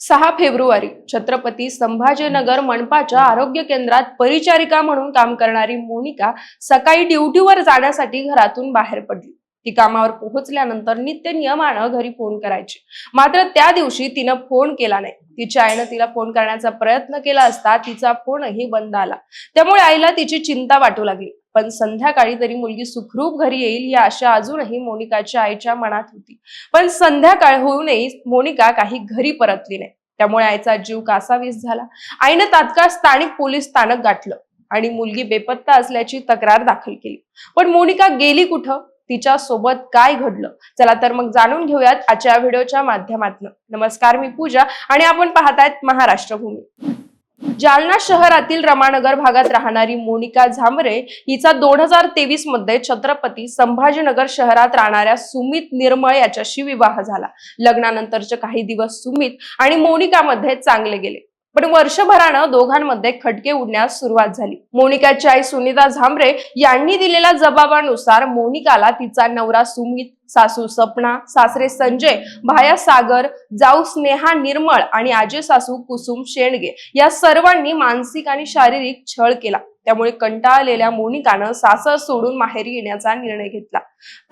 सहा फेब्रुवारी. छत्रपती संभाजीनगर मनपाच्या आरोग्य केंद्रात परिचारिका म्हणून काम करणारी मोनिका सकाळी ड्युटीवर जाण्यासाठी घरातून बाहेर पडली. ती कामावर पोहोचल्यानंतर नित्य नियमानं घरी फोन करायची. मात्र त्या दिवशी तिनं फोन केला नाही. तिच्या आईनं तिला फोन करण्याचा प्रयत्न केला असता तिचा फोनही बंद आला. त्यामुळे आईला तिची चिंता वाटू लागली. पण संध्याकाळी तरी मुलगी सुखरूप घरी येईल ही आशा अजूनही मोनिकाच्या आईच्या मनात होती. पण संध्याकाळ होऊनही मोनिका काही घरी परतली नाही. त्यामुळे आईचा जीव कासावीस झाला. आईनं तात्काळ स्थानिक पोलीस स्थानक गाठलं आणि मुलगी बेपत्ता असल्याची तक्रार दाखल केली. पण मोनिका गेली कुठं? तिच्या सोबत काय घडलं? चला तर मग जाणून घेऊयात आजच्या व्हिडिओच्या माध्यमातून. नमस्कार मी पूजा आणि आपण पाहतायत महाराष्ट्र भूमी जालना शहरातील रमानगर भागात राहणारी मोनिका झांबरे हिचा दोन हजार तेवीसमध्ये छत्रपती संभाजीनगर शहरात राहणाऱ्या सुमित निर्मळ याच्याशी विवाह झाला. लग्नानंतरचे काही दिवस सुमित आणि मोनिकामध्ये चांगले गेले. पण वर्षभरानं दोघांमध्ये खटके उडण्यास सुरुवात झाली. मोनिकाची आई सुनीता झांबरे यांनी दिलेल्या जबाबानुसार मोनिकाला तिचा नवरा सुमित सासू सपना सासरे संजय भाया सागर जाऊ स्नेहा निर्मळ आणि आजी सासू कुसुम शेंडगे या सर्वांनी मानसिक आणि शारीरिक छळ केला. त्यामुळे कंटाळलेल्या मोनिकानं सासर सोडून माहेरी येण्याचा निर्णय घेतला.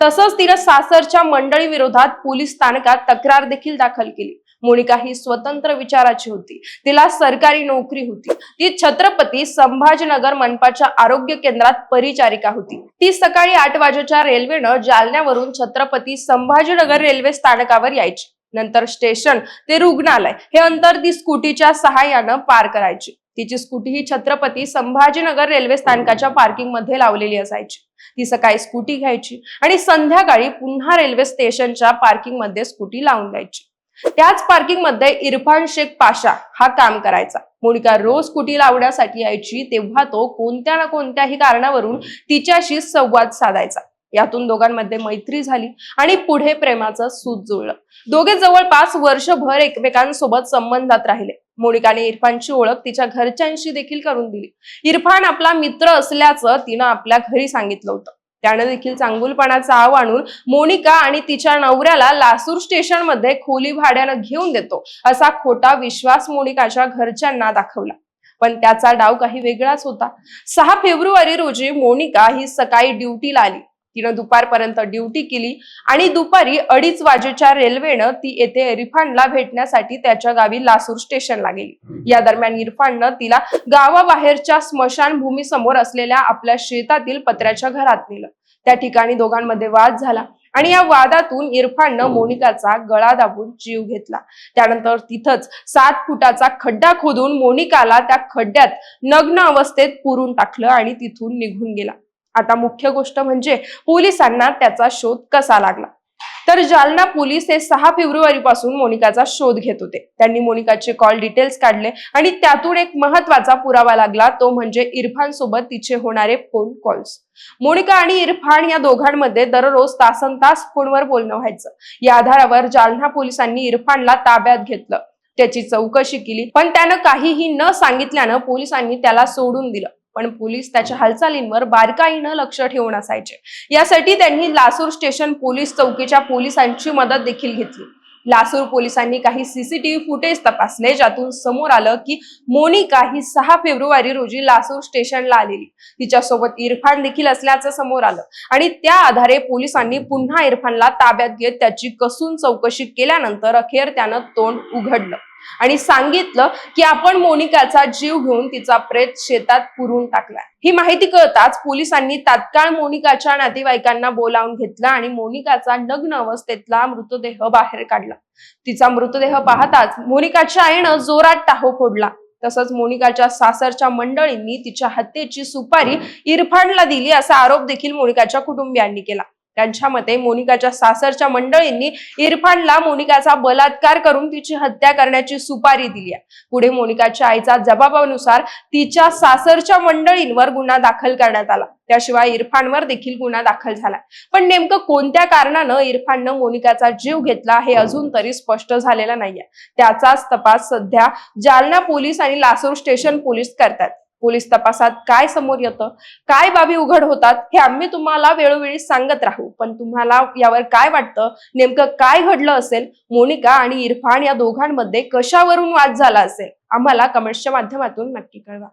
तसंच तिनं सासरच्या मंडळी विरोधात पोलीस स्थानकात तक्रार देखील दाखल केली. मोनिका ही स्वतंत्र विचाराची होती. तिला सरकारी नोकरी होती. ती छत्रपती संभाजीनगर मनपाच्या आरोग्य केंद्रात परिचारिका होती. ती सकाळी आठ वाजेच्या रेल्वेनं जालन्यावरून छत्रपती संभाजीनगर रेल्वे स्थानकावर यायची. नंतर स्टेशन ते रुग्णालय हे अंतर ती स्कूटीच्या सहाय्यानं पार करायची. तिची स्कूटी ही छत्रपती संभाजीनगर रेल्वे स्थानकाच्या पार्किंगमध्ये लावलेली असायची. ती सकाळी स्कूटी घ्यायची आणि संध्याकाळी पुन्हा रेल्वे स्टेशनच्या पार्किंगमध्ये स्कूटी लावून द्यायची. त्याच पार्किंगमध्ये इरफान शेख पाशा हा काम करायचा. मोनिका रोज कुटी लावण्यासाठी यायची तेव्हा तो कोणत्या ना कोणत्याही कारणावरून तिच्याशी संवाद साधायचा. यातून दोघांमध्ये मैत्री झाली आणि पुढे प्रेमाचं सूत जुळलं. दोघे जवळपास वर्षभर एकमेकांसोबत संबंधात राहिले. मोनिकाने इरफानची ओळख तिच्या घरच्यांशी देखील करून दिली. इरफान आपला मित्र असल्याचं तिनं आपल्या घरी सांगितलं होतं. त्यानं देखील चांगुलपणाचा आव आणून मोनिका आणि तिच्या नवऱ्याला लासूर स्टेशनमध्ये खोली भाड्यानं घेऊन देतो असा खोटा विश्वास मोनिकाच्या घरच्यांना दाखवला. पण त्याचा डाव काही वेगळाच होता. सहा फेब्रुवारी रोजी मोनिका ही सकाळी ड्युटीला आली. तिनं दुपारपर्यंत ड्युटी केली आणि दुपारी अडीच वाजेच्या रेल्वेनं ती येथे इरफानला भेटण्यासाठी त्याच्या गावी लासूर स्टेशनला गेली. या दरम्यान इरफाननं तिला गावाबाहेरच्या स्मशानभूमी समोर असलेल्या आपल्या शेतातील पत्र्याच्या घरात नेलं. त्या ठिकाणी दोघांमध्ये वाद झाला आणि या वादातून इरफाननं मोनिकाचा गळा दाबून जीव घेतला. त्यानंतर तिथंच सात फुटाचा खड्डा खोदून मोनिकाला त्या खड्ड्यात नग्न अवस्थेत पुरून टाकलं आणि तिथून निघून गेला. आता मुख्य गोष्ट म्हणजे पोलिसांना त्याचा शोध कसा लागला? तर जालना पोलीस हे सहा फेब्रुवारी पासून मोनिकाचा शोध घेत होते. त्यांनी मोनिकाचे कॉल डिटेल्स काढले आणि त्यातून एक महत्त्वाचा पुरावा लागला तो म्हणजे इरफान सोबत तिचे होणारे फोन कॉल्स मोनिका आणि इरफान या दोघांमध्ये दररोज तासन तास फोनवर बोलणं व्हायचं. या आधारावर जालना पोलिसांनी इरफानला ताब्यात घेतलं. त्याची चौकशी केली पण त्यानं काहीही न सांगितल्यानं पोलिसांनी त्याला सोडून दिलं. पण पोलीस त्याच्या हालचालींवर बारकाईनं लक्ष ठेवून असायचे. यासाठी त्यांनी लासूर स्टेशन पोलीस चौकीच्या पोलिसांची मदत देखील घेतली. लासूर पोलिसांनी काही सीसीटीव्ही फुटेज तपासले ज्यातून समोर आलं की मोनिका ही सहा फेब्रुवारी रोजी लासूर स्टेशनला आलेली. तिच्यासोबत इरफान देखील असल्याचं समोर आलं. आणि त्या आधारे पोलिसांनी पुन्हा इरफानला ताब्यात घेत त्याची कसून चौकशी केल्यानंतर अखेर त्यानं तोंड उघडलं. आणि सांगितलं की आपण मोनिकाचा जीव घेऊन तिचा प्रेत शेतात पुरून टाकलाय. ही माहिती कळताच पोलिसांनी तात्काळ मोनिकाच्या नातेवाईकांना बोलावून घेतलं आणि मोनिकाचा नग्न अवस्थेतला मृतदेह बाहेर काढला. तिचा मृतदेह पाहताच मोनिकाच्या आईनं जोरात टाहो फोडला. तसंच मोनिकाच्या सासरच्या मंडळींनी तिच्या हत्येची सुपारी इरफानला दिली असा आरोप देखील मोनिकाच्या कुटुंबियांनी केला. त्यांच्या मते मोनिकाच्या सासरच्या मंडळींनी इरफानला मोनिकाचा बलात्कार करून तिची हत्या करण्याची सुपारी दिली आहे. पुढे मोनिकाच्या आईचा जबाबानुसार तिच्या सासरच्या मंडळींवर गुन्हा दाखल करण्यात आला. त्याशिवाय इरफानवर देखील गुन्हा दाखल झाला पण नेमकं कोणत्या कारणानं इरफाननं मोनिकाचा जीव घेतला हे अजून तरी स्पष्ट झालेलं नाहीये. त्याचाच तपास सध्या जालना पोलीस आणि लासूर स्टेशन पोलीस करतात पोलीस तपासात काय समोर येतं काय बाबी उघड होतात हे आम्ही तुम्हाला वेळोवेळी सांगत राहू. पण तुम्हाला यावर काय वाटतं नेमकं काय घडलं असेल मोनिका आणि इरफान या दोघांमध्ये कशावरून वाद झाला असेल आम्हाला कमेंट्सच्या माध्यमातून नक्की कळवा.